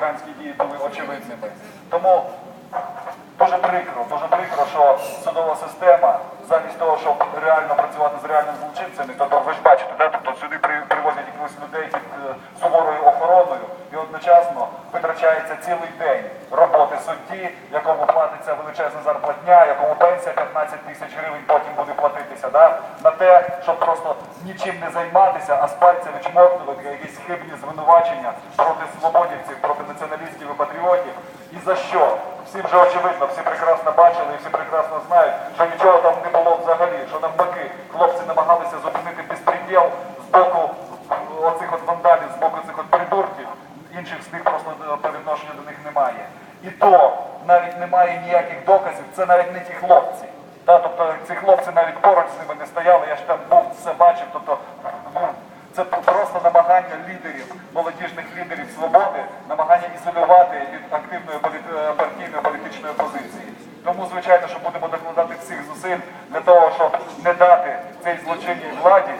хуліганські дії були очевидними. Тому дуже прикро, дуже прикро, що судова система, замість того, щоб реально працювати з реальними злочинцями, тобто ви ж бачите, да, тобто сюди при- привозять якихось людей під е, суворою охороною і одночасно витрачається цілий день роботи судді, якому платиться величезна зарплатня, якому пенсія 15 тисяч гривень потім буде платитися, да, на те, щоб просто нічим не займатися, а з пальця вичмокнути якісь хибні звинувачення проти свободівців, проти націоналістів і патріотів. І за що? Всім же очевидно, всі прекрасно бачили і всі прекрасно знають, що нічого там не було взагалі, що навпаки, хлопці намагалися зупинити безпреділ з боку оцих от вандалів, з боку цих от інших з них просто е, по відношенню до них немає. І то навіть немає ніяких доказів, це навіть не ті хлопці. Та, тобто ці хлопці навіть поруч з ними не стояли, я ж там був, все бачив. Тобто, ну, це просто намагання лідерів, молодіжних лідерів свободи, намагання ізолювати від активної політ- е, партійної політичної опозиції. Тому, звичайно, що будемо докладати всіх зусиль для того, щоб не дати цій злочинній владі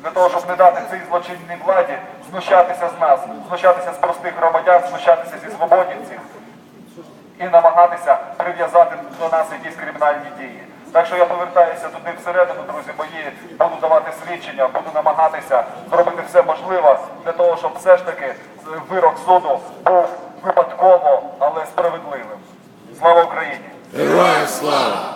для того, щоб не дати цій злочинній владі знущатися з нас, знущатися з простих громадян, знущатися зі свободівців і намагатися прив'язати до нас якісь кримінальні дії. Так що я повертаюся туди всередину, друзі мої, буду давати свідчення, буду намагатися зробити все можливе для того, щоб все ж таки вирок суду був випадково, але справедливим. Слава Україні! Героям слава!